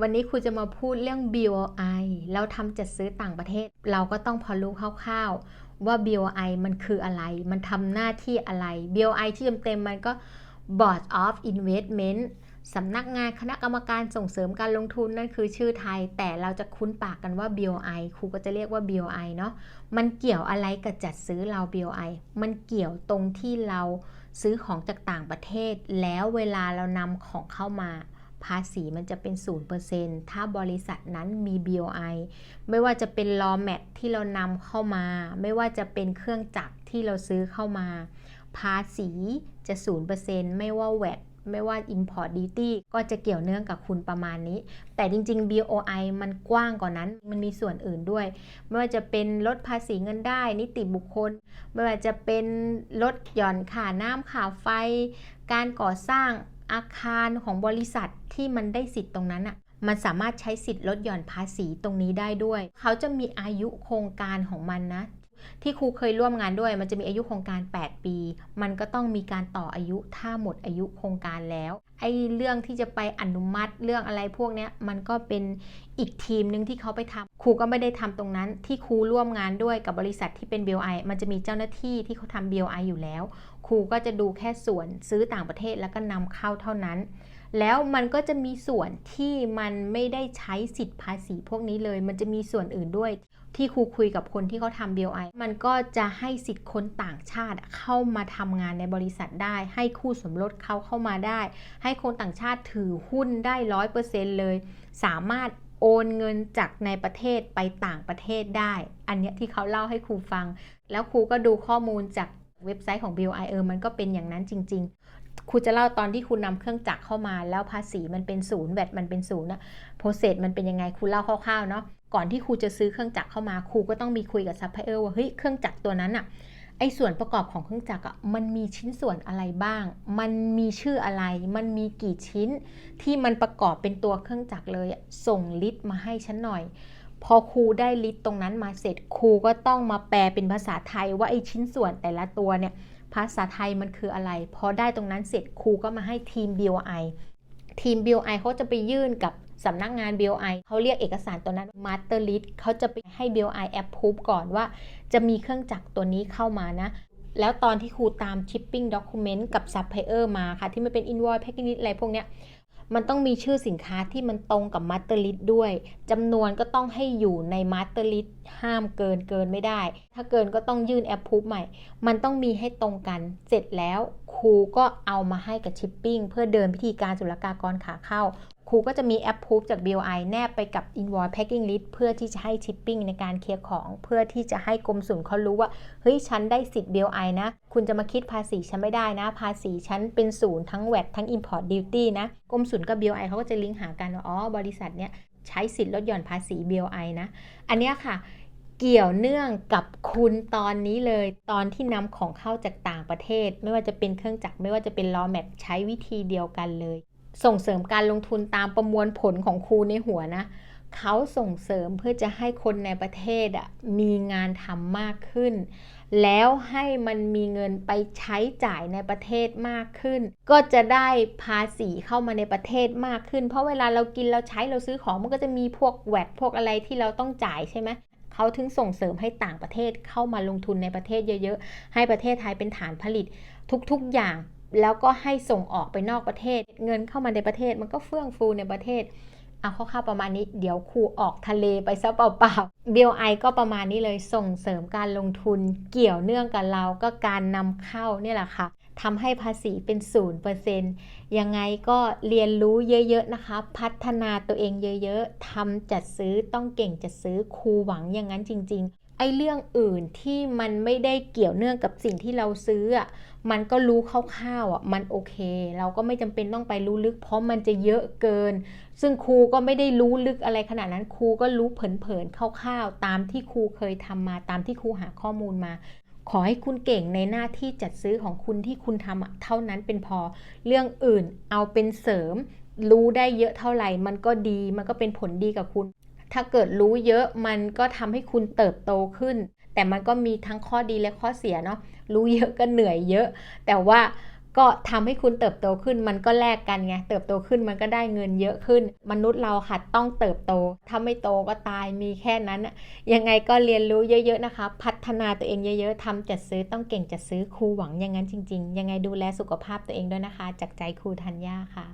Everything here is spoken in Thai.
วันนี้ครูจะมาพูดเรื่อง BOI แล้วทำจัดซื้อต่างประเทศ เราก็ต้องพอรู้คร่าวๆว่า BOI มันคืออะไร มันทำหน้าที่อะไร BOI ที่เต็มๆมันก็ Board of Investment สำนักงานคณะกรรมการส่งเสริมการลงทุนนั่นคือชื่อไทย แต่เราจะคุ้นปากกันว่า BOI ครูก็จะเรียกว่า BOI เนาะมันเกี่ยวอะไรกับจัดซื้อเรา BOI มันเกี่ยวตรงที่เราซื้อของจากต่างประเทศ แล้วเวลาเรานำของเข้ามา ภาษีมันจะเป็น 0%ถ้าบริษัทนั้นมี BOI ไม่ว่าจะเป็น raw mat ที่เรานำเข้ามา ไม่ว่าจะเป็นเครื่องจักรที่เราซื้อเข้ามา ภาษีจะ 0%ไม่ว่า VAT ไม่ว่า import duty ก็จะเกี่ยวเนื่องกับคุณประมาณนี้ แต่จริง ๆ BOI มันกว้างกว่านั้น มันมีส่วนอื่นด้วย ไม่ว่าจะเป็นลดภาษีเงินได้ นิติบุคคล ไม่ว่าจะเป็นลดหย่อนค่าน้ำค่าไฟ การก่อสร้าง อาคารของบริษัทที่มันได้สิทธิ์ตรงนั้นอะ่ะมันสามารถใช้สิทธิ์ลดหย่อนภาษีตรงนี้ได้ด้วย เขาจะมีอายุโครงการของมันนะ ที่ครูเคยร่วมงานด้วย มันจะมีอายุโครงการ 8 ปี มันก็ต้องมีการต่ออายุถ้าหมดอายุโครงการแล้ว ไอ้เรื่องที่จะไปอนุมัติเรื่องอะไรพวกเนี้ยมันก็เป็นอีกทีมหนึ่งที่เขาไปทำครูก็ไม่ได้ทำตรงนั้น ที่ครูร่วมงานด้วยกับบริษัทที่เป็น BOI มันจะมีเจ้าหน้าที่ที่เขาทำ BOI อยู่แล้ว ครูก็จะดูแค่ส่วนซื้อต่างประเทศแล้วก็นำเข้าเท่านั้น แล้วมันก็จะมีส่วนที่มันไม่ได้ใช้สิทธิภาษีพวกนี้เลย มันจะมีส่วนอื่นด้วย ที่ครูคุยกับคนที่เขาทำ BOI มันก็จะให้สิทธิ์คนต่างชาติเข้ามาทำงานในบริษัทได้ ให้คู่สมรสเขาเข้ามาได้ ให้คนต่างชาติถือหุ้นได้ร้อยเปอร์เซ็นต์เลย สามารถโอนเงินจากในประเทศไปต่างประเทศได้ อันนี้ที่เขาเล่าให้ครูฟัง แล้วครูก็ดูข้อมูลจากเว็บไซต์ของ BOI เออมันก็เป็นอย่างนั้นจริง ๆ ครูจะเล่าตอนที่คุณนำเครื่องจักรเข้ามา แล้วภาษีมันเป็นศูนย์แบตมันเป็นศูนย์นะโปรเซสมันเป็นยังไงครูเล่าคร่าวๆเนาะก่อนที่ครูจะซื้อเครื่องจักรเข้ามาครูก็ต้องมีคุยกับซัพพลายเออร์ว่าเฮ้ยเครื่องจักรตัวนั้นอะไอส่วนประกอบของเครื่องจักรอะมันมีชิ้นส่วนอะไรบ้าง มันมีชื่ออะไร มันมีกี่ชิ้น ที่มันประกอบเป็นตัวเครื่องจักรเลยส่งลิสต์มาให้ฉันหน่อย พอครูได้ลิสต์ตรงนั้นมาเสร็จครูก็ต้องมาแปลเป็นภาษาไทยว่าไอชิ้นส่วนแต่ละตัวเนี่ยภาษาไทยมันคืออะไร พอได้ตรงนั้นเสร็จครูก็มาให้ทีม BOI ทีม BOI เขาจะไปยื่นกับ สำนักงาน BOI เขาเรียกเอกสารตัวนั้น Master List เขาจะไปให้ BOI approve ก่อนว่า จะมีเครื่องจักรตัวนี้เข้ามานะ แล้วตอนที่ครูตาม shipping document กับ supplier มาค่ะที่มันเป็น invoice packing list อะไรพวกเนี้ยมันต้องมีชื่อสินค้าที่มันตรงกับ Master List ด้วยจำนวนก็ต้องให้อยู่ใน Master List ห้ามเกินเกินไม่ได้ ถ้าเกินก็ต้องยื่น approve ใหม่ มันต้องมีให้ตรงกัน เสร็จแล้วครูก็เอามาให้กับ shipping เพื่อเดินพิธีการศุลกากรขาเข้า ครูก็จะมี approve จาก BOI แนบไปกับ invoice packing list เพื่อที่จะให้ shipping ในการเคลียร์ของเพื่อที่จะให้กรมศุลเขารู้ว่า เฮ้ย ฉันได้สิทธิ์ BOI นะ คุณจะมาคิดภาษีฉันไม่ได้นะ ภาษีฉันเป็นศูนย์ทั้ง VAT ทั้ง import duty นะ กรมศุลกับ BOI เขาก็จะลิงก์หากันว่า อ๋อ บริษัทเนี้ยใช้สิทธิ์ลดหย่อนภาษี BOI นะ อันเนี้ยค่ะเกี่ยวเนื่องกับคุณตอนนี้เลยตอนที่นำของเข้าจากต่างประเทศ ไม่ว่าจะเป็นเครื่องจักรไม่ว่าจะเป็น raw mat ใช้วิธีเดียวกันเลย ส่งเสริมการลงทุนตามประมวลผลของครูในหัวนะเขาส่งเสริมเพื่อจะให้คนในประเทศอะมีงานทำมากขึ้น แล้วให้มันมีเงินไปใช้จ่ายในประเทศมากขึ้น ก็จะได้ภาษีเข้ามาในประเทศมากขึ้น เพราะเวลาเรากินเราใช้เราซื้อของมันก็จะมีพวกแวดพวกอะไรที่เราต้องจ่ายใช่ไหมเขาถึงส่งเสริมให้ต่างประเทศเข้ามาลงทุนในประเทศเยอะๆ ให้ประเทศไทยเป็นฐานผลิตทุกๆอย่าง แล้วก็ให้ส่งออกไปนอกประเทศ เงินเข้ามาในประเทศมันก็เฟื่องฟูในประเทศเอาคร่าวๆประมาณนี้เดี๋ยวครูออกทะเลไปซะเปล่าๆ BOI ก็ประมาณนี้เลยส่งเสริมการลงทุนเกี่ยวเนื่องกับเราก็การนำเข้าเนี่ยแหละค่ะทำให้ภาษีเป็น0%ยังไงก็เรียนรู้เยอะๆนะคะ พัฒนาตัวเองเยอะๆทำจัดซื้อต้องเก่งจัดซื้อครูหวังอย่างนั้นจริง ๆ ไอ้เรื่องอื่นที่มันไม่ได้เกี่ยวเนื่องกับสิ่งที่เราซื้ออะมันก็รู้คร่าวๆอะมันโอเค เราก็ไม่จำเป็นต้องไปรู้ลึก เพราะมันจะเยอะเกิน ซึ่งครูก็ไม่ได้รู้ลึกอะไรขนาดนั้นครูก็รู้เผินๆคร่าวๆ ตามที่ครูเคยทำมาตามที่ครูหาข้อมูลมา ขอให้คุณเก่งในหน้าที่จัดซื้อของคุณที่คุณทำเท่านั้นเป็นพอเรื่องอื่นเอาเป็นเสริมรู้ได้เยอะเท่าไหร่ มันก็ดี มันก็เป็นผลดีกับคุณ ถ้าเกิดรู้เยอะมันก็ทำให้คุณเติบโตขึ้น แต่มันก็มีทั้งข้อดีและข้อเสียเนาะรู้เยอะก็เหนื่อยเยอะ แต่ว่าก็ทำให้คุณเติบโตขึ้นมันก็แลกกันไงเติบโตขึ้นมันก็ได้เงินเยอะขึ้น มนุษย์เราค่ะต้องเติบโต ถ้าไม่โตก็ตายมีแค่นั้นน่ะยังไงก็เรียนรู้เยอะๆนะคะ พัฒนาตัวเองเยอะๆทำจัดซื้อต้องเก่งจัดซื้อครูหวังอย่างนั้นจริง ๆ ยังไงดูแลสุขภาพตัวเองด้วยนะคะ จากใจครูธัญญาค่ะ